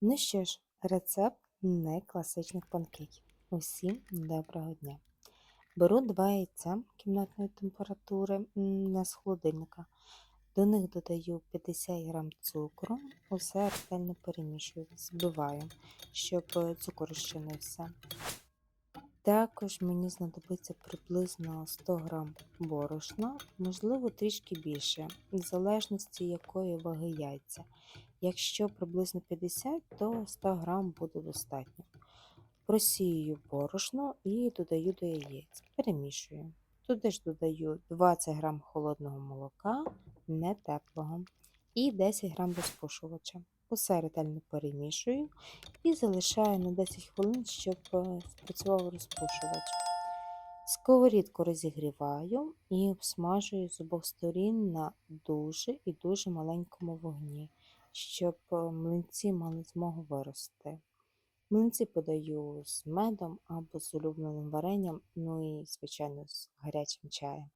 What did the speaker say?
Ну що ж, рецепт некласичних панкейків. Усім доброго дня. Беру два яйця кімнатної температури м, з холодильника. До них додаю 50 г цукру, усе ретельно перемішую, збиваю, щоб е, цукор розчинився. Також мені знадобиться приблизно 100 г борошна, можливо, трішки більше, в залежності якої ваги яйця. Якщо приблизно 50, то 100 г буде достатньо. Просію борошно і додаю до яєць. Перемішую. Туди ж додаю 20 г холодного молока, не теплого, і 10 г розпушувача. Усе ретельно перемішую і залишаю на 10 хвилин, щоб е, спрацював розпушувач. Сковорідку розігріваю і обсмажую з обох сторін на дуже і дуже маленькому вогні, щоб е, млинці мали змогу вирости. Млинці подаю з медом або з улюбленим варенням, ну і, звичайно, з гарячим чаєм.